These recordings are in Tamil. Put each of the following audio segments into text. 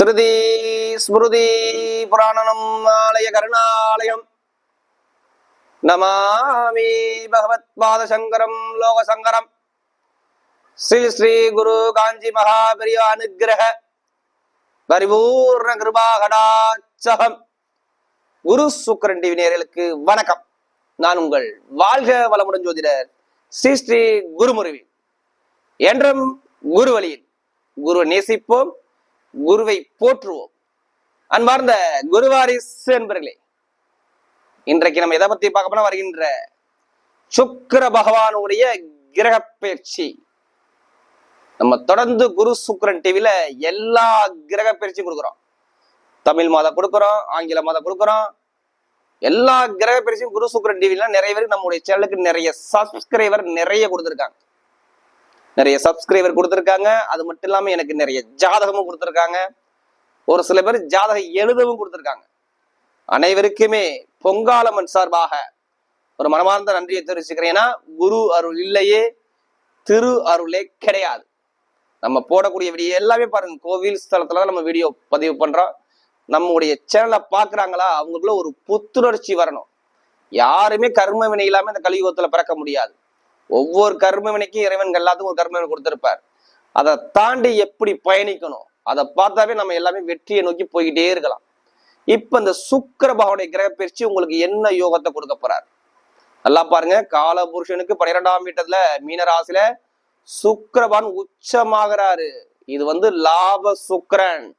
ஸ்ருதி ஸ்மிருதி புராணனம் ஆலய கருணாலயம். நமாமி பகவத் பாதசங்கரம் லோகசங்கரம். ஸ்ரீ ஸ்ரீ குரு காஞ்சி மகாபெரிய அனுகிரக பரிபூர்ண கிருபாகடாச்சகம் குரு சுக்கரன் டிவி நேர்களுக்கு வணக்கம். நான் உங்கள் வாழ்க வளமுடன் ஜோதிடர் ஸ்ரீ ஸ்ரீ குருமுருவி என்றும் குரு வழியில் குரு நேசிப்போம். குருவை போற்றுவோம். அன்பார்ந்த குருவாரிஸ் என்பர்களே இன்றைக்கு நம்ம எதை பத்தி பார்க்க போனா வருகின்ற சுக்கர பகவானுடைய கிரக பயிற்சி. நம்ம தொடர்ந்து குரு சுக்கரன் டிவில எல்லா கிரக பயிற்சியும் கொடுக்குறோம். தமிழ் மாதம் கொடுக்குறோம் ஆங்கில மாதம் கொடுக்குறோம். எல்லா கிரக பயிற்சியும் குரு சுக்கரன் டிவில நிறைய பேர் நம்முடைய சேனலுக்கு நிறைய சப்ஸ்கிரைபர் நிறைய கொடுத்துருக்காங்க. நிறைய சப்ஸ்கிரைபர் கொடுத்துருக்காங்க. அது மட்டும் இல்லாமல் எனக்கு நிறைய ஜாதகமும் கொடுத்துருக்காங்க. ஒரு சில பேர் ஜாதகம் எழுதவும் கொடுத்துருக்காங்க. அனைவருக்குமே பொங்காலம்மன் சார்பாக ஒரு மனமார்ந்த நன்றியை தெரிவிச்சுக்கிறேன். ஏன்னா குரு அருள் இல்லையே திரு அருளே கிடையாது. நம்ம போடக்கூடிய வீடியோ எல்லாமே பாருங்க. கோவில் ஸ்தலத்துல தான் நம்ம வீடியோ பதிவு பண்றோம். நம்முடைய சேனலை பாக்குறாங்களா அவங்களுக்குள்ள ஒரு புத்துணர்ச்சி வரணும். யாருமே கர்ம வினை இல்லாம இந்த கலியுகத்துல பிறக்க முடியாது. ஒவ்வொரு கர்ம வினைக்கும் இறைவன் எல்லாத்துக்கும் ஒரு கர்ம கொடுத்துருப்பார். அதை தாண்டி எப்படி பயணிக்கணும்? அதை பார்த்தாவே நம்ம எல்லாமே வெற்றியை நோக்கி போய்கிட்டே இருக்கலாம். இப்ப இந்த சுக்கிர பகவானுடைய கிரக பயிற்சி உங்களுக்கு என்ன யோகத்தை கொடுக்க போறார்? நல்லா பாருங்க. கால புருஷனுக்கு பன்னிரெண்டாம் வீட்டத்துல மீனராசில சுக்கரபான் உச்சமாகிறாரு. இது வந்து லாப சுக்கரன்.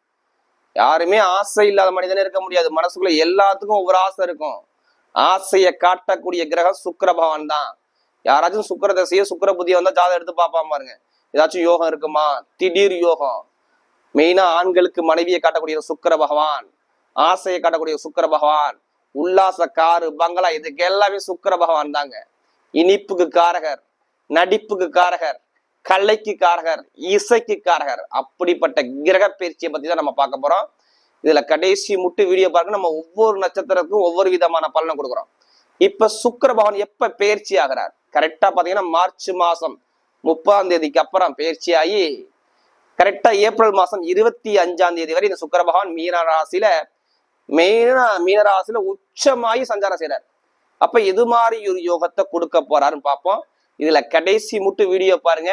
யாருமே ஆசை இல்லாத மனிதனே இருக்க முடியாது. மனசுக்குள்ள எல்லாத்துக்கும் ஒவ்வொரு ஆசை இருக்கும். ஆசையை காட்டக்கூடிய கிரகம் சுக்கிர பகவான் தான். யாராச்சும் சுக்கர தசையோ சுக்கர புத்தியை வந்தா ஜாதகம் எடுத்து பார்ப்பாம பாருங்க. ஏதாச்சும் யோகம் இருக்குமா? திடீர் யோகம். மெயினா ஆண்களுக்கு மனைவியை காட்டக்கூடிய சுக்கிர பகவான் ஆசையை காட்டக்கூடிய சுக்கிர பகவான் உல்லாச காரு பங்களா இதுக்கு எல்லாமே சுக்கிர பகவான் தாங்க. இனிப்புக்கு காரகர் நடிப்புக்கு காரகர் கலைக்கு காரகர் இசைக்கு காரகர். அப்படிப்பட்ட கிரக பயிற்சியை பத்தி தான் நம்ம பார்க்க போறோம். இதுல கடைசி முட்டு வீடியோ பாருங்க. நம்ம ஒவ்வொரு நட்சத்திரத்துக்கும் ஒவ்வொரு விதமான பலனை கொடுக்குறோம். இப்ப சுக்கர பகவான் எப்ப பயிற்சி ஆகிறார்? கரெக்டா பாத்தீங்கன்னா மார்ச் மாசம் முப்பதாம் தேதிக்கு அப்புறம் பயிற்சி ஆகி கரெக்டா ஏப்ரல் மாசம் இருபத்தி அஞ்சாம் தேதி வரை இந்த சுக்கர பகவான் மீன ராசியில மெயினா மீன ராசியில உச்சமாகி சஞ்சாரம் செய்யறாரு அப்ப எது மாதிரி ஒரு யோகத்தை கொடுக்க போறாருன்னு பார்ப்போம். இதுல கடைசி முட்டு வீடியோ பாருங்க.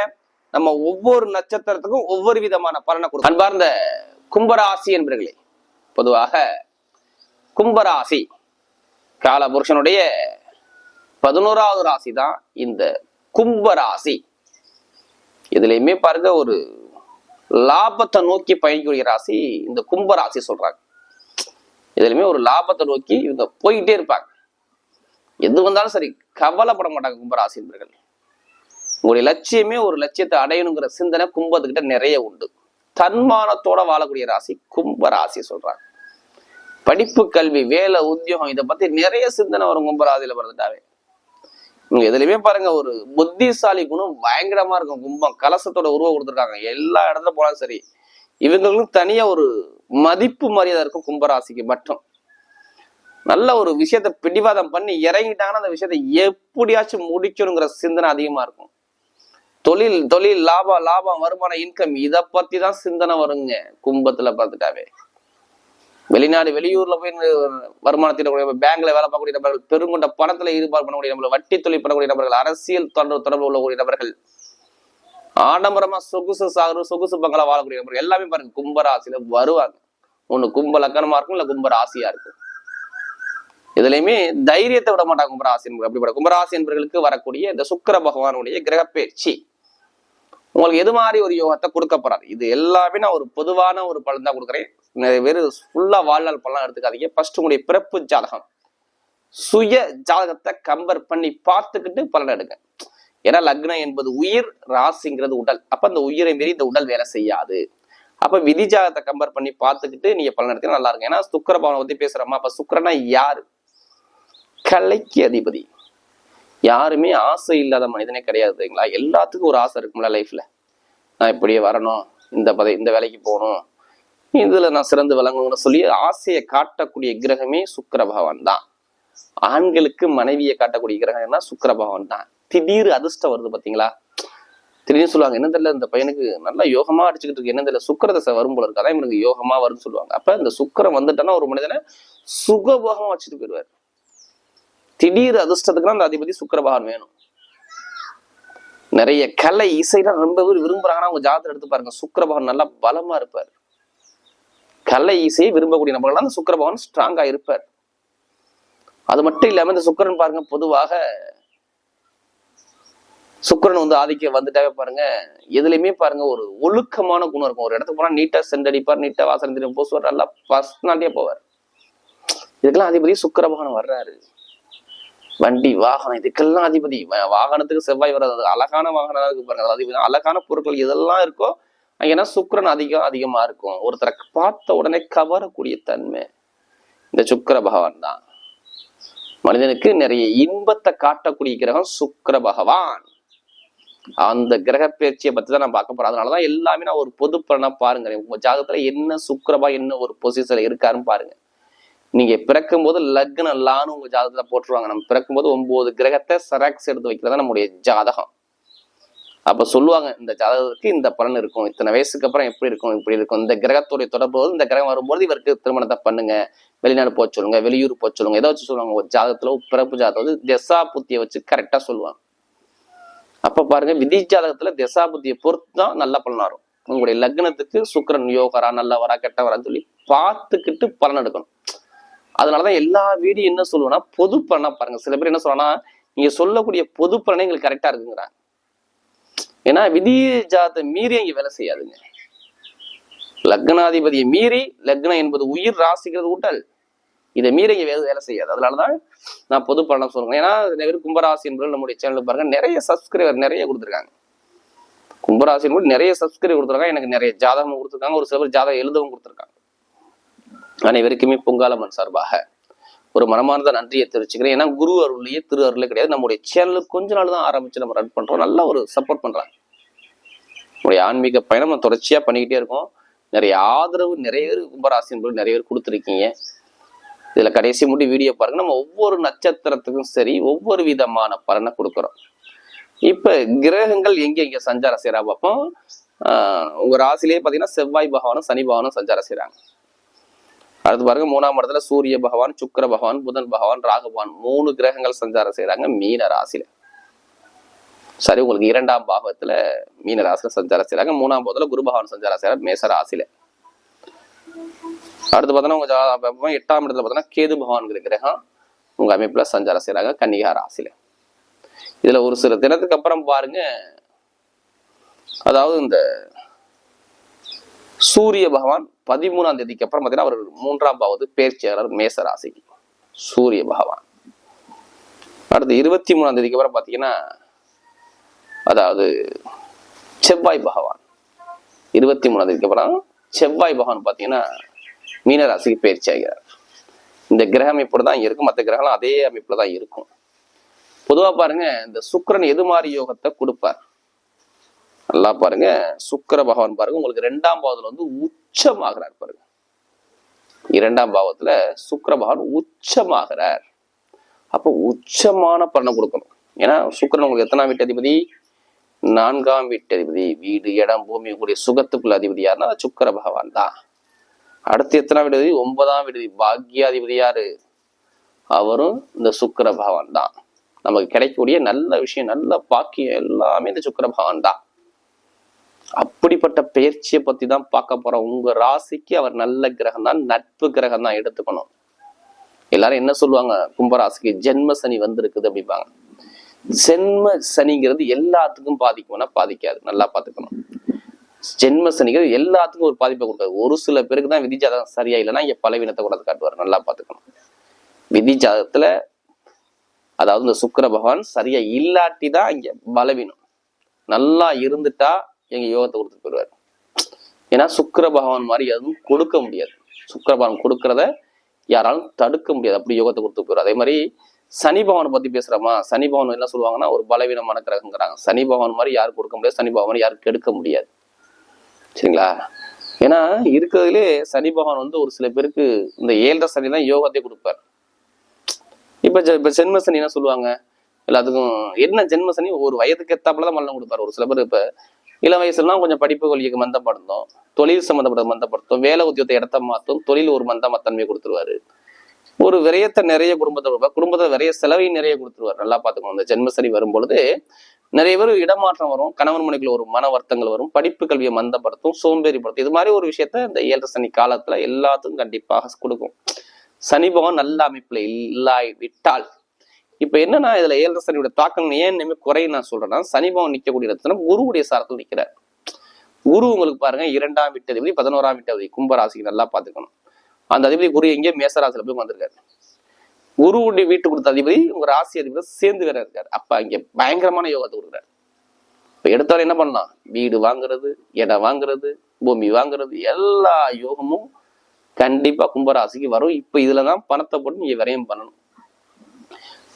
நம்ம ஒவ்வொரு நட்சத்திரத்துக்கும் ஒவ்வொரு விதமான பலனை கொடுக்கும். அன்பார்ந்த கும்பராசி என்பர்களே பொதுவாக கும்பராசி காலபுருஷனுடைய பதினோராவது ராசி தான் இந்த கும்பராசி இதுலயுமே பாருங்க ஒரு லாபத்தை நோக்கி பயணிக்கக்கூடிய ராசி இந்த கும்பராசி சொல்றாங்க. இதுலயுமே ஒரு லாபத்தை நோக்கி இவங்க போயிட்டே இருப்பாங்க. எது வந்தாலும் சரி கவலைப்பட மாட்டாங்க கும்பராசி என்பர்கள். உங்களுடைய லட்சியமே ஒரு லட்சியத்தை அடையணுங்கிற சிந்தனை கும்பத்துக்கிட்ட நிறைய உண்டு. தன்மானத்தோட வாழக்கூடிய ராசி கும்ப ராசி சொல்றாங்க. படிப்பு கல்வி வேலை உத்தியோகம் இதை பத்தி நிறைய சிந்தனை வரும் கும்பராசியில பிறந்துட்டாவே. எதுலையுமே பாருங்க ஒரு புத்திசாலி குணம் பயங்கரமா இருக்கும். கும்பம் கலசத்தோட உருவம் கொடுத்துருக்காங்க. எல்லா இடத்துல போனாலும் சரி. இவங்களுக்கும் தனியா ஒரு மதிப்பு மரியாதை இருக்கும் கும்பராசிக்கு மட்டும். நல்ல ஒரு விஷயத்த பிடிவாதம் பண்ணி இறங்கிட்டாங்கன்னா அந்த விஷயத்தை எப்படியாச்சும் முடிக்கணுங்கிற சிந்தனை அதிகமா இருக்கும். தொழில் தொழில் லாபம் லாபம் வருமானம் இன்கம் இத பத்தி தான் சிந்தனை வருங்க கும்பத்துல பார்த்துட்டாவே. வெளிநாடு வெளியூர்ல போய் வருமானத்தில் பேங்க்ல வேலை பார்க்கக்கூடிய நபர்கள் பெருங்கொண்ட பணத்துல ஈடுபாடு பண்ணக்கூடிய நபர்கள் வட்டி தொழில் பண்ணக்கூடிய நபர்கள் அரசியல் தொடர்பு தொடர்பு உள்ளக்கூடிய நபர்கள். ஆடம்பரமா சொகுசு சாகுறு சொகுசு பங்களா வாழக்கூடிய நபர்கள். எல்லாமே பாருங்க கும்பராசியில வருவாங்க. ஒண்ணு கும்ப லக்கணமா இருக்கும் இல்ல கும்ப ராசியா இருக்கும். இதுலயுமே தைரியத்தை விட மாட்டாங்க கும்பராசி என்பர்கள் அப்படிப்பட்ட கும்பராசி என்பவர்களுக்கு வரக்கூடிய இந்த சுக்கர பகவானுடைய கிரக பயிற்சி உங்களுக்கு எது மாதிரி ஒரு யோகத்தை கொடுக்க போறாரு? இது எல்லாமே நான் ஒரு பொதுவான ஒரு பலன் தான் கொடுக்குறேன். நிறைய பேர் ஃபுல்லா வாழ்நாள் பலன் எடுத்துக்காதீங்க. ஃபர்ஸ்ட் உங்களுடைய பிறப்பு ஜாதகம். சுய ஜாதகத்தை கம்பேர் பண்ணி பார்த்துக்கிட்டு பலன் எடுங்க. ஏன்னா லக்னம் என்பது உயிர் ராசிங்கிறது உடல். அப்ப அந்த உயிரை மீறி இந்த உடல் வேலை செய்யாது. அப்ப விதி ஜாதகத்தை கம்பேர் பண்ணி பார்த்துக்கிட்டு நீங்க பலன் எடுத்தா நல்லா இருக்கும். ஏன்னா சுக்கர பவனை பத்தி பேசுறோமா? அப்ப சுக்கரனா யாரு? கலைக்கு அதிபதி. யாருமே ஆசை இல்லாத மனிதனே கிடையாது இல்லைங்களா எல்லாத்துக்கும் ஒரு ஆசை இருக்கும்ல லைஃப்ல நான் இப்படியே வரணும் இந்த பதவி இந்த வேலைக்கு போகணும் இதுல நான் சிறந்து விளங்கணும்னு சொல்லி ஆசையை காட்டக்கூடிய கிரகமே சுக்கர பகவான் தான். ஆண்களுக்கு மனைவியை காட்டக்கூடிய கிரகம்னா சுக்கர பகவான் தான். திடீர் அதிர்ஷ்டம் வருது பாத்தீங்களா? திடீர்னு சொல்லுவாங்க என்ன தெரியல இந்த பையனுக்கு நல்லா யோகமா அடிச்சுக்கிட்டு இருக்கு என்ன தெரியல சுக்கர தசை வரும் போல இருக்கு. அதான் இவனுக்கு யோகமா வரும்னு சொல்லுவாங்க. அப்ப இந்த சுக்கரம் வந்துட்டானா ஒரு மனிதனை சுகபோகமா வச்சுட்டு போயிடுவார். திடீர் அதிர்ஷ்டத்துக்குலாம் அந்த அதிபதி சுக்கரபகவான் வேணும். நிறைய கலை இசைலாம் ரொம்ப பேர் விரும்புறாங்கன்னா அவங்க ஜாதகம் எடுத்து பாருங்க. சுக்கரபகவான் நல்லா பலமா இருப்பார். கலை இசையை விரும்பக்கூடிய நபர்கள் அந்த சுக்கரபகவான் ஸ்ட்ராங்கா இருப்பார். அது மட்டும் இல்லாம இந்த சுக்கிரன் பாருங்க பொதுவாக சுக்கிரன் வந்து ஆதிக்கம் வந்துட்டாவே பாருங்க எதுலையுமே பாருங்க ஒரு ஒழுக்கமான குணம் இருக்கும். ஒரு இடத்துக்கு போனா நீட்டா சென்றடிப்பார் நீட்டா வாசல் தெரியும் பூசுவார் நல்லா பர்சனாலிட்டியா போவார். இதுக்கெல்லாம் அதிபதி சுக்கரபகவான் வர்றாரு. வண்டி வாகனம் இதுக்கெல்லாம் அதிபதி. வாகனத்துக்கு செவ்வாய் வராது. அழகான வாகனம் இருக்கு பாருங்க. அதிபதி. அழகான பொருட்கள் இதெல்லாம் இருக்கோ அங்கன்னா சுக்கரன் அதிகம் அதிகமா இருக்கும். ஒருத்தரை பார்த்த உடனே கவரக்கூடிய தன்மை. இந்த சுக்கர பகவான் தான். மனிதனுக்கு நிறைய இன்பத்தை காட்டக்கூடிய கிரகம் சுக்கர பகவான். அந்த கிரக பயிற்சியை பத்தி தான் நான் பார்க்க போறேன். அதனாலதான் எல்லாமே நான் ஒரு பொது பலனா பாருங்க. உங்க ஜாதகத்துல என்ன சுக்கரபா என்ன ஒரு பொசிஷன்ல இருக்காருன்னு பாருங்க. நீங்க பிறக்கும் போது லக்னம் லான்னு உங்க ஜாதகத்துல போட்டுருவாங்க. நம்ம பிறக்கும் போது ஒன்பது கிரகத்தை சராக்ஸ் எடுத்து வைக்கிறதா நம்முடைய ஜாதகம். அப்ப சொல்லுவாங்க இந்த ஜாதகத்துக்கு இந்த பலன் இருக்கும். இத்தனை வயசுக்கு அப்புறம் எப்படி இருக்கும் இப்படி இருக்கும். இந்த கிரகத்துடைய தொடர்பு இந்த கிரகம் வரும்போது இவருக்கு திருமணத்தை பண்ணுங்க. வெளிநாடு போக சொல்லுங்க வெளியூர் போக சொல்லுங்க. ஏதோ வச்சு சொல்லுவாங்க. ஒரு ஜாதகத்துல ஒரு பிறப்பு ஜாதகம் வந்து திசா புத்தியை வச்சு கரெக்டா சொல்லுவாங்க. அப்ப பாருங்க விதி ஜாதகத்துல திசா புத்தியை பொறுத்து தான் நல்ல பலன் வரும். உங்களுடைய லக்னத்துக்கு சுக்கரன் யோகரா நல்லவரா கெட்டவரான்னு சொல்லி பார்த்துக்கிட்டு பலன் எடுக்கணும். அதனாலதான் எல்லா வீடியோ என்ன சொல்லுவேன்னா பொது பலனா பாருங்க. சில பேர் என்ன சொல்லுவாங்கன்னா நீங்க சொல்லக்கூடிய பொது பலனே எங்களுக்கு கரெக்டா இருக்குங்கிறாங்க. ஏன்னா விதி ஜாதத்தை மீறி இங்க வேலை செய்யாதுங்க. லக்னாதிபதியை மீறி லக்னம் என்பது உயிர் ராசிக்கிறது ஊட்டல். இதை மீறி இங்க வேலை வேலை செய்யாது. அதனாலதான் நான் பொது பலனை சொல்றேன். ஏன்னா நிறைய பேர் கும்பராசி என்பது நம்முடைய சேனல் பாருங்க நிறைய சப்ஸ்கிரைபர் நிறைய கொடுத்துருக்காங்க. கும்பராசி என்பது நிறைய சப்ஸ்கிரைபர் கொடுத்துருக்காங்க. எனக்கு நிறைய ஜாதகம் கொடுத்துருக்காங்க. ஒரு சில பேர் ஜாதகம் எழுதவும் கொடுத்துருக்காங்க. அனைவருக்குமே பொங்காலம்மன் சார்பாக ஒரு மனமார்ந்த நன்றியை தெரிவிச்சுக்கிறேன். ஏன்னா குரு அருள்லயே திரு அருளே கிடையாது. நம்முடைய சேனலுக்கு கொஞ்ச நாள் தான் ஆரம்பிச்சு நம்ம ரன் பண்றோம். நல்லா ஒரு சப்போர்ட் பண்றாங்க. நம்முடைய ஆன்மீக பயணம் நம்ம தொடர்ச்சியா பண்ணிக்கிட்டே இருக்கோம். நிறைய ஆதரவு நிறைய பேர் கும்பராசி என்பது நிறைய பேர் கொடுத்துருக்கீங்க. இதுல கடைசி முடி வீடியோ பாருங்க. நம்ம ஒவ்வொரு நட்சத்திரத்துக்கும் சரி ஒவ்வொரு விதமான பலனை கொடுக்குறோம். இப்ப கிரகங்கள் எங்க எங்க சஞ்சாரம் செய்யறா பார்ப்போம். ஆஹ் உங்க ராசிலேயே பாத்தீங்கன்னா செவ்வாய் பகவானும் சனி பகவானும் சஞ்சாரம் செய்யறாங்க அடுத்து பாருங்க மூணாம் இடத்துல சூரிய பகவான் சுக்கர பகவான் புதன் பகவான் ராகவான் மூணு கிரகங்கள் சஞ்சாரம் செய்யறாங்க மீன ராசியில. சரி உங்களுக்கு இரண்டாம் பாகத்துல மீன ராசியில சஞ்சாரம் செய்யறாங்க மூணாம் பாகத்துல குரு பகவான் சஞ்சாரம் செய்யறாங்க மேச ராசியில. அடுத்து பார்த்தோன்னா உங்க எட்டாம் இடத்துல பார்த்தோன்னா கேது பகவான்கிற கிரகம் உங்க அமைப்புல சஞ்சாரம் செய்யறாங்க கன்னிகா ராசியில. இதுல ஒரு சில தினத்துக்கு அப்புறம் பாருங்க அதாவது இந்த சூரிய பகவான் பதிமூணாம் தேதிக்கு அப்புறம் பார்த்தீங்கன்னா அவர் மூன்றாம் பாவது பேர்ச்சியாளர் மேச ராசிக்கு சூரிய பகவான். அடுத்து இருபத்தி மூணாம் தேதிக்கு அப்புறம் பார்த்தீங்கன்னா அதாவது செவ்வாய் பகவான். இருபத்தி மூணாம் தேதிக்கு அப்புறம் செவ்வாய் பகவான் பார்த்தீங்கன்னா மீனராசிக்கு பயிற்சி ஆகிறார் இந்த கிரக அமைப்பு தான் இருக்கும். மற்ற கிரகம் அதே அமைப்புல தான் இருக்கும். பொதுவாக பாருங்க இந்த சுக்கரன் எது மாதிரி யோகத்தை கொடுப்பார்? நல்லா பாருங்க. சுக்கர பகவான் பாருங்க. உங்களுக்கு ரெண்டாம் பாவத்துல வந்து உச்சமாகிறார் பாருங்க. இரண்டாம் பாவத்துல சுக்கர பகவான் உச்சமாகிறார். அப்போ உச்சமான பலனை கொடுக்கணும். ஏன்னா சுக்கிரன் உங்களுக்கு எத்தனாம் வீட்டு அதிபதி? நான்காம் வீட்டு அதிபதி. வீடு இடம் பூமி கூடிய சுகத்துக்குள்ள அதிபதி யாருன்னா சுக்கர பகவான் தான். அடுத்து எத்தனாம் வீடு அதிபதி? ஒன்பதாம் வீடு பாக்யாதிபதி யாரு? அவரும் இந்த சுக்கர பகவான் தான். நமக்கு கிடைக்கக்கூடிய நல்ல விஷயம் நல்ல பாக்கியம் எல்லாமே இந்த சுக்கர பகவான் தான். அப்படிப்பட்ட பெயர்ச்சியை பத்தி தான் பார்க்க போறோம். உங்க ராசிக்கு அவர் நல்ல கிரகம் தான் நட்பு கிரகம் தான் எடுத்துக்கணும். எல்லாரும் என்ன சொல்லுவாங்க? கும்பராசிக்கு ஜென்ம சனி வந்திருக்குது அப்படிம்பாங்க. ஜென்ம சனிங்கிறது எல்லாத்துக்கும் பாதிக்கும்னா பாதிக்காது. நல்லா பார்த்துக்கணும். ஜென்ம சனிங்கிறது எல்லாத்துக்கும் ஒரு பாதிப்பை கொடுக்காது. ஒரு சில பேருக்கு தான் விதிஜாதகம் சரியா இல்லைன்னா இங்க பலவீனத்தை கூட காட்டுவார். நல்லா பார்த்துக்கணும். விதிஜாதகத்துல அதாவது இந்த சுக்கர பகவான் சரியா இல்லாட்டி தான் இங்க பலவீனம். நல்லா இருந்துட்டா எங்க யோகத்தை கொடுத்துட்டு போயிடுவார். ஏன்னா சுக்கர பகவான் மாதிரி எதுவும் கொடுக்க முடியாது. சுக்கர பகவான் கொடுக்கறத யாராலும் தடுக்க முடியாது. அப்படி யோகத்தை கொடுத்து போயிடும் அதே மாதிரி சனி பகவானை பத்தி பேசுறோமா? சனி பகவான் என்ன சொல்லுவாங்கன்னா ஒரு பலவீனமான கிரகங்கிறாங்க. சனி பகவான் மாதிரி யாரும் கொடுக்க முடியாது. சனி பகவான் யாரும் கெடுக்க முடியாது. சரிங்களா? ஏன்னா இருக்கிறதுலே சனி பகவான் வந்து ஒரு சில பேருக்கு இந்த ஏழரை சனி தான் யோகத்தை கொடுப்பார். இப்ப இப்ப ஜென்ம சனி என்ன சொல்லுவாங்க? எல்லாத்துக்கும் என்ன ஜென்ம சனி? ஒரு வயதுக்கு ஏத்தாப்புல தான் மல்லம் கொடுப்பாரு. ஒரு சில பேர் இப்ப இளம் வயசுலாம் கொஞ்சம் படிப்பு கொள்கைக்கு மந்தப்படுத்தும். தொழில் சம்மந்தப்பட்ட மந்தப்படுத்தும். வேலை உத்தியோகத்தை இடத்த மாத்தும். தொழில் ஒரு மந்தமத்தன்மை கொடுத்துருவாரு. ஒரு விரயத்தை நிறைய குடும்பத்தை கொடுப்பார். குடும்பத்தை விரைய செலவையும் நிறைய கொடுத்துருவார். நல்லா பார்த்துக்கணும் இந்த ஜென்மசரி வரும்பொழுது நிறைய பேர் இடமாற்றம் வரும். கணவன் மனைக்குள்ள ஒரு மன வருத்தங்கள் வரும். படிப்பு கல்வியை மந்தப்படுத்தும் சோம்பேறிப்படுத்தும். இது மாதிரி ஒரு விஷயத்த இந்த ஏழரை சனி காலத்துல எல்லாத்துக்கும் கண்டிப்பாக கொடுக்கும். சனி பகவான் நல்ல அமைப்புல இல்லாய் விட்டால் இப்ப என்னன்னா இதுல ஏழரை சனியோட தாக்கம் ஏன் இனிமே குறையும் நான் சொல்றேன்னா சனிபாவம் நிற்கக்கூடிய இடத்துல குருவுடைய சாரத்தில் நிற்கிறார் குரு உங்களுக்கு பாருங்க இரண்டாம் வீட்டு அதிபதி பதினோராம் வீட்டு அதிபதி கும்பராசிக்கு நல்லா பார்த்துக்கணும். அந்த அதிபதி குரு எங்கேயோ மேசராசியில் போய் வந்திருக்காரு குருவுடைய வீட்டு கொடுத்த அதிபதி உங்க ராசி அதிபதி சேர்ந்து வேற இருக்காரு. அப்ப அங்க பயங்கரமான யோகத்தை கொடுக்குறாரு. இப்போ எடுத்தவரை என்ன பண்ணலாம்? வீடு வாங்குறது இடம் வாங்குறது பூமி வாங்குறது எல்லா யோகமும் கண்டிப்பா கும்பராசிக்கு வரும். இப்போ இதுல தான் பணத்தை போட்டு நீங்க விரயம் பண்ணணும்.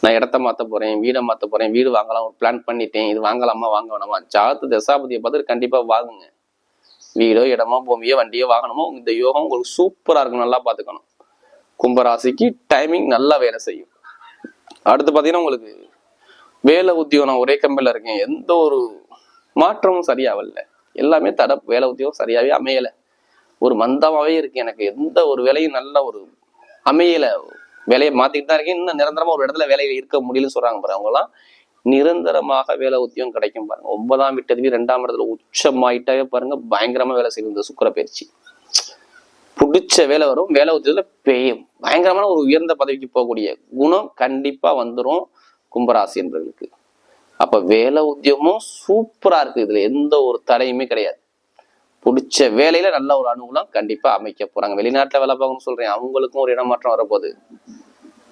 நான் இடத்த மாற்ற போறேன் வீடை மாற்ற போறேன் வீடு வாங்கலாம் ஒரு பிளான் பண்ணிட்டேன். இது வாங்கலாமா வாங்க வேணாமா ஜாத்து தசாபதியை பார்த்துட்டு கண்டிப்பா வாங்குங்க. வீடோ இடமோ பூமியோ வண்டியோ வாங்கணுமோ இந்த யோகம் உங்களுக்கு சூப்பரா இருக்கும். நல்லா பாத்துக்கணும் கும்பராசிக்கு டைமிங் நல்லா வேலை செய்யும். அடுத்து பாத்தீங்கன்னா உங்களுக்கு வேலை உத்தியோகம் நான் ஒரே கம்பெனியில் இருக்கேன். எந்த ஒரு மாற்றமும் சரியாகல எல்லாமே தட வேலை உத்தியோகம் சரியாவே அமையல. ஒரு மந்தமாவே இருக்கு எனக்கு. எந்த ஒரு வேலையும் நல்ல ஒரு அமையலை. வேலையை மாத்திட்டு தான் இருக்கேன். இன்னும் நிரந்தரமா ஒரு இடத்துல வேலையில இருக்க முடியலன்னு சொல்றாங்க பாருங்க அவங்க எல்லாம் நிரந்தரமாக வேலை உத்தியம் கிடைக்கும் பாருங்க. ஒன்பதாம் வீட்டதிவி ரெண்டாம் இடத்துல உச்சமாயிட்டாவே பாருங்க பயங்கரமா வேலை செய்யும் இந்த சுக்கர பயிற்சி. பிடிச்ச வேலை வரும். வேலை உத்தியத்துல பெய்யும். பயங்கரமான ஒரு உயர்ந்த பதவிக்கு போகக்கூடிய குணம் கண்டிப்பா வந்துடும் கும்பராசி என்பவர்களுக்கு. அப்ப வேலை உத்தியமும் சூப்பரா இருக்கு. இதுல எந்த ஒரு தடையுமே கிடையாது. பிடிச்ச வேலையில நல்ல ஒரு அனுகூலம் கண்டிப்பா அமைக்க போறாங்க. வெளிநாட்டுல வேலை பார்க்கணும்னு சொல்றேன். அவங்களுக்கும் ஒரு இடமாற்றம் வரப்போகுது.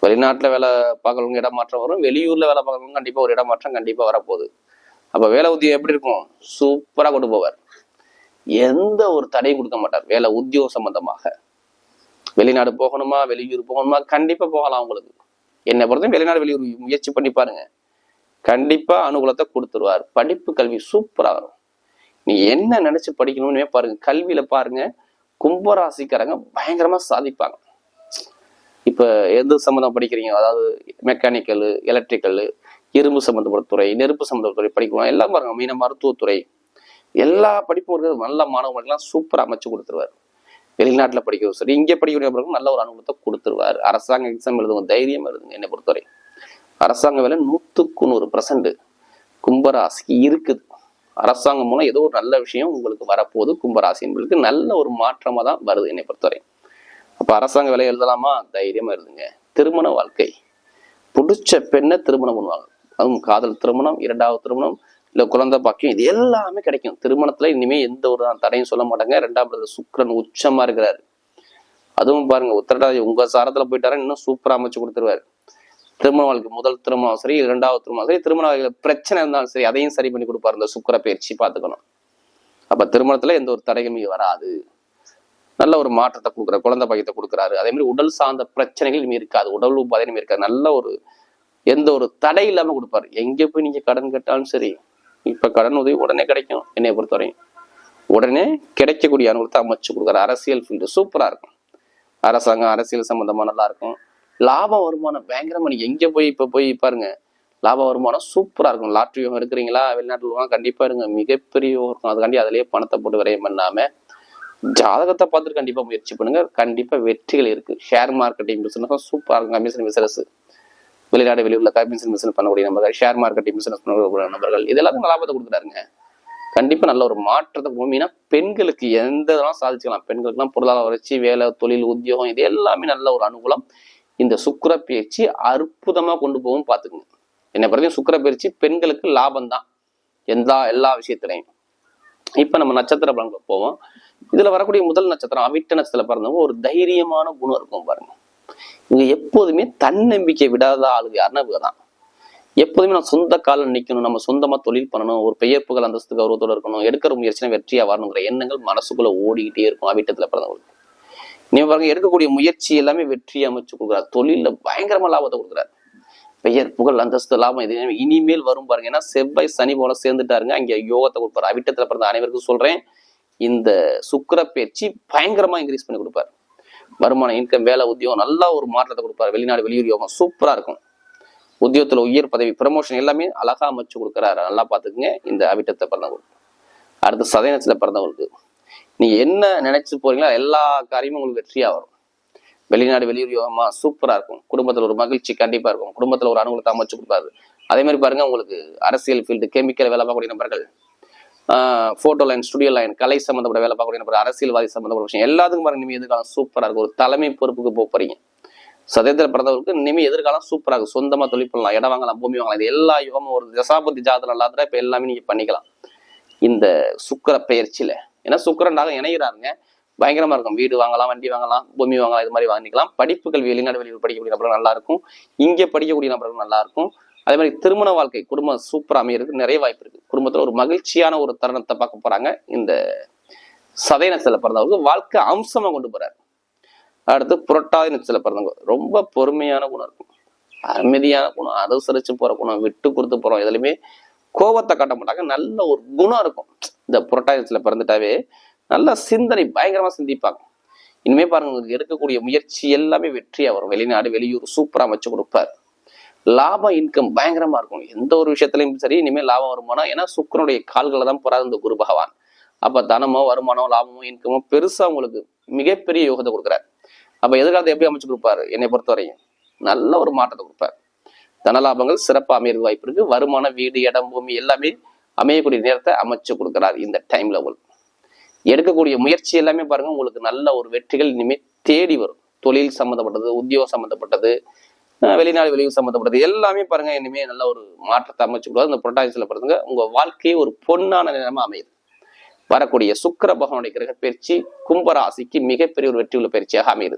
வெளிநாட்டுல வேலை பார்க்கறவங்க இடமாற்றம் வரும். வெளியூர்ல வேலை பார்க்கறவங்க கண்டிப்பா ஒரு இடமாற்றம் கண்டிப்பா வரப்போகுது. அப்ப வேலை உத்தியோகம் எப்படி இருக்கும்? சூப்பரா கொண்டு போவார். எந்த ஒரு தடையும் கொடுக்க மாட்டார். வேலை உத்தியோகம் சம்பந்தமாக. வெளிநாடு போகணுமா? வெளியூர் போகணுமா? கண்டிப்பா போகலாம் அவங்களுக்கு. என்னை பொறுத்த வெளிநாடு வெளியூர் முயற்சி பண்ணி பாருங்க. கண்டிப்பா அனுகூலத்தை கொடுத்துருவார். படிப்பு கல்வி சூப்பரா வரும். நீ என்ன நினைச்சு படிக்கணும்னு பாருங்க. கல்வியில பாருங்க. கும்பராசிக்காரங்க பயங்கரமா சாதிப்பாங்க. இப்ப எந்த சம்மந்தம் படிக்கிறீங்க? அதாவது மெக்கானிக்கல் எலக்ட்ரிக்கல் இரும்பு சம்மந்தப்பட்ட துறை நெருப்பு சம்மந்தப்பட்ட துறை படிக்கணும் எல்லாம் பாருங்க. மீன மருத்துவத்துறை. எல்லா படிப்பும் இருக்கிறது. நல்ல மாணவர்களுக்கெல்லாம் சூப்பர் அமைச்சு கொடுத்துருவார். வெளிநாட்டுல படிக்கவும் சரி இங்கே படிக்கக்கூடிய நல்ல ஒரு அனுபவத்தை கொடுத்துருவார். அரசாங்க எக்ஸாம் எழுதுங்க தைரியம் எழுதுங்க என்னை பொறுத்தவரை. அரசாங்க வேலை நூற்றுக்கு நூறு பர்சன்ட் கும்பராசிக்கு இருக்குது. அரசாங்கம் மூலம் ஏதோ ஒரு நல்ல விஷயம் உங்களுக்கு வரப்போகுது கும்பராசி என்பதுக்கு நல்ல ஒரு மாற்றமாக தான் வருது என்னை பொறுத்தவரை அப்போ அரசாங்க வேலை எழுதலாமா? தைரியமாக எழுதுங்க. திருமண வாழ்க்கை. பிடிச்ச பெண்ணை திருமணம் பண்ணுவாங்க. அதுவும் காதல் திருமணம் இரண்டாவது திருமணம் இல்லை குழந்தை பாக்கியம் இது எல்லாமே கிடைக்கும். திருமணத்தில் இனிமேல் எந்த ஒரு தடையும் சொல்ல மாட்டாங்க. ரெண்டாவது சுக்கரன் உச்சமாக இருக்கிறாரு. அதுவும் பாருங்க உத்தரடாதி உங்கள் சாரத்தில் போயிட்டாரா இன்னும் சூப்பராக அமைச்சு கொடுத்துருவாரு. திருமண வாழ்க்கை முதல் திருமணம் சரி இரண்டாவது திருமணம் சரி திருமண பிரச்சனை இருந்தாலும் சரி அதையும் சரி பண்ணி கொடுப்பாரு இந்த சுக்கர பயிற்சி பார்த்துக்கணும். அப்ப திருமணத்துல எந்த ஒரு தடையுமே வராது. நல்ல ஒரு மாற்றத்தை கொடுக்குற குழந்தை பாக்கியத்தை கொடுக்குறாரு. அதே மாதிரி உடல் சார்ந்த பிரச்சனைகள் இனிமே இருக்காது. உடல் உபாதை இனிமே இருக்காது. நல்ல ஒரு எந்த ஒரு தடை இல்லாம கொடுப்பாரு. எங்க போய் நீங்க கடன் கேட்டாலும் சரி இப்ப கடன் உதவி உடனே கிடைக்கும் என்னை பொறுத்தவரையும். உடனே கிடைக்கக்கூடிய அனுகூலத்தை அமைச்சு கொடுக்குறாரு. அரசியல் ஃபீல்டு சூப்பரா இருக்கும். அரசாங்கம் அரசியல் சம்பந்தமா நல்லா இருக்கும். லாப வருமானம் பயங்கரமா நீங்க எங்க போய் இப்ப போய் பாருங்க. லாப வருமானம் சூப்பரா இருக்கும். லாட்ரி இருக்கிறீங்களா வெளிநாட்டுல கண்டிப்பா இருங்க மிகப்பெரிய இருக்கும். அதுக்காண்டி அதுலயே பணத்தை போட்டு விரையம் பண்ணாம ஜாதகத்தை பார்த்துட்டு கண்டிப்பா முயற்சி பண்ணுங்க. கண்டிப்பா வெற்றிகள் இருக்கு. ஷேர் மார்க்கெட்டிங் பிசினஸ் சூப்பரா இருக்கும். கமிஷன் பிசினஸ் வெளிநாடு வெளியூர்ல கமிஷன் பிசினஸ் பண்ணக்கூடிய நபர்கள் ஷேர் மார்க்கெட்டிங் பிசினஸ் பண்ணக்கூடிய நபர்கள் இதெல்லாம் லாபத்தை கொடுக்குறாருங்க. கண்டிப்பா நல்ல ஒரு மாற்றத்தை பூமினா பெண்களுக்கு எந்த இதெல்லாம் சாதிச்சுக்கலாம். பெண்களுக்குலாம் பொருளாதார வளர்ச்சி வேலை தொழில் உத்தியோகம் இது எல்லாமே நல்ல ஒரு அனுகூலம். இந்த சுக்கர பயிற்சி அற்புதமா கொண்டு போகும் பார்த்துக்குங்க. என்னை பொறுத்தையும் சுக்கர பயிற்சி பெண்களுக்கு லாபம் தான் எல்லா எல்லா விஷயத்திலையும். இப்ப நம்ம நட்சத்திர பலன்களை போவோம். இதுல வரக்கூடிய முதல் நட்சத்திரம் அவிட்ட நட்சத்திரம் பிறந்தவங்க ஒரு தைரியமான குணம் இருக்கும் பாருங்க. இவங்க எப்போதுமே தன்னம்பிக்கை விடாத ஆளுங்க யாருன்னா இவங்க தான். எப்போதுமே நான் சொந்த காலம் நிக்கணும் நம்ம சொந்தமா தொழில் பண்ணணும் ஒரு பெயர்ப்புகள் அந்தஸ்து கௌரவத்தோட இருக்கணும் எடுக்கிற முயற்சினா வெற்றியா வரணுங்கிற எண்ணங்கள் மனசுக்குள்ள ஓடிக்கிட்டே இருக்கும் அவிட்டத்துல பிறந்தவங்களுக்கு. நீ பாருங்க எடுக்கக்கூடிய முயற்சி எல்லாமே வெற்றி அமைச்சு கொடுக்குறாரு. தொழில பயங்கரமா லாபத்தை கொடுக்குறாரு. பெயர் புகழ் அந்தஸ்து லாபம் இது இனிமேல் வரும் பாருங்க. ஏன்னா செவ்வாய் சனி போல சேர்ந்துட்டாருங்க. அங்கே யோகத்தை கொடுப்பாரு. அவிட்டத்தில் பிறந்த அனைவருக்கும் சொல்றேன். இந்த சுக்கர பயிற்சி பயங்கரமா இன்க்ரீஸ் பண்ணி கொடுப்பாரு. வருமானம் இன்கம் வேலை உத்தியோகம் நல்லா ஒரு மாற்றத்தை கொடுப்பாரு. வெளிநாடு வெளியூர் யோகம் சூப்பரா இருக்கும். உத்தியோகத்தில் உயர் பதவி ப்ரமோஷன் எல்லாமே அழகா அமைச்சு கொடுக்குறாரு. நல்லா பார்த்துக்குங்க. இந்த அவிட்டத்தை பிறந்தவங்களுக்கு. அடுத்து சதயனத்துல பிறந்தவங்களுக்கு. நீங்கள் என்ன நினைச்சு போறீங்களோ எல்லா காரியமும் உங்களுக்கு வெற்றியா வரும். வெளிநாடு வெளியூர் யோகமா சூப்பரா இருக்கும். குடும்பத்துல ஒரு மகிழ்ச்சி கண்டிப்பா இருக்கும். குடும்பத்துல ஒரு அனுகூலத்தை அமைச்சு கொடுப்பாரு. அதே மாதிரி பாருங்க உங்களுக்கு அரசியல் ஃபீல்டு கெமிக்கல் வேலை பார்க்கக்கூடிய நபர்கள் போட்டோ லைன் ஸ்டுடியோ லைன் கலை சம்பந்தப்பட்ட வேலை பார்க்கக்கூடிய நபர் அரசியல்வாதி சம்பந்தப்பட்ட விஷயம் எல்லாத்துக்கும் பாருங்க நிமி எதிர்காலம் சூப்பரா இருக்கும். ஒரு தலைமை பொறுப்புக்கு போக போறீங்க. சதேந்திர பிறந்தவருக்கு இனிமே எதிர்காலம் சூப்பரா இருக்கும். சொந்தமா தொழில் பண்ணலாம் இடம் வாங்கலாம் பூமி வாங்கலாம் இது எல்லா யோகமும் ஒரு தசாபதி ஜாதகம் இல்லாத இப்ப எல்லாமே நீங்க பண்ணிக்கலாம். இந்த சுக்கர பெயர்ச்சியில ஏன்னா சுக்கிரனாக இணைகிறாருங்க பயங்கரமா இருக்கும். வீடு வாங்கலாம் வண்டி வாங்கலாம் பூமி வாங்கலாம் இது மாதிரி வாங்கிக்கலாம். படிப்புகள் வெளிநாடு வெளியூர் படிக்கக்கூடிய நபர்கள் நல்லா இருக்கும் இங்கே படிக்கக்கூடிய நபர்கள் நல்லா இருக்கும் அதே மாதிரி திருமண வாழ்க்கை குடும்பம் சூப்பராக அமையிறதுக்கு நிறைய வாய்ப்பு இருக்கு. குடும்பத்துல ஒரு மகிழ்ச்சியான ஒரு தருணத்தை பார்க்க போறாங்க இந்த சதயனத்துல பிறந்தவருக்கு வாழ்க்கை அம்சமா கொண்டு போறாரு. அடுத்து புரட்டாதி நட்சத்திர பிறந்தவங்க. ரொம்ப பொறுமையான குணம் இருக்கும். அமைதியான குணம் அனுசரிச்சு போற குணம் விட்டு கொடுத்து போறோம். எதுலையுமே கோபத்தை காட்ட மாட்டாங்க. நல்ல ஒரு குணம் இருக்கும். இந்த புரட்டாசத்தில் பிறந்துட்டாவே நல்ல சிந்தனை பயங்கரமாக சிந்திப்பாங்க. இனிமே பாருங்க எடுக்கக்கூடிய முயற்சி எல்லாமே வெற்றியாக வரும். வெளிநாடு வெளியூர் சூப்பராக வச்சு கொடுப்பார். லாபம் இன்கம் பயங்கரமா இருக்கும். எந்த ஒரு விஷயத்துலையும் சரி இனிமேல் லாபம் வருமானம். ஏன்னா சுக்கரனுடைய கால்களை தான் போறாது இந்த குரு பகவான். அப்ப தனமோ வருமானமோ லாபமோ இன்கமோ பெருசா உங்களுக்கு மிகப்பெரிய யோகத்தை கொடுக்குறாரு. அப்ப எதிர்காலத்தை எப்படி அமைச்சு கொடுப்பாரு? என்னை பொறுத்தவரையும் நல்ல ஒரு மாற்றத்தை கொடுப்பாரு. தனலாபங்கள் சிறப்பாக அமையிறது வாய்ப்பு இருக்கு. வருமான வீடு இடம் பூமி எல்லாமே அமையக்கூடிய நேரத்தை அமைச்சு கொடுக்குறாரு இந்த டைம்ல உங்களுக்கு எடுக்கக்கூடிய முயற்சி எல்லாமே பாருங்க உங்களுக்கு நல்ல ஒரு வெற்றிகள் இனிமே தேடி வரும். தொழில் சம்மந்தப்பட்டது உத்தியோகம் சம்மந்தப்பட்டது வெளிநாடு வெளியூர் சம்மந்தப்பட்டது எல்லாமே பாருங்க இனிமேல் நல்ல ஒரு மாற்றத்தை அமைச்சு கொடுக்காது. இந்த புரட்டாசியில் பாருங்க உங்க வாழ்க்கையே ஒரு பொன்னான நிலமா அமையுது. வரக்கூடிய சுக்கிர பகவானுடைய கிரக பயிற்சி கும்பராசிக்கு மிகப்பெரிய ஒரு வெற்றி உள்ள பயிற்சியாக அமையுது.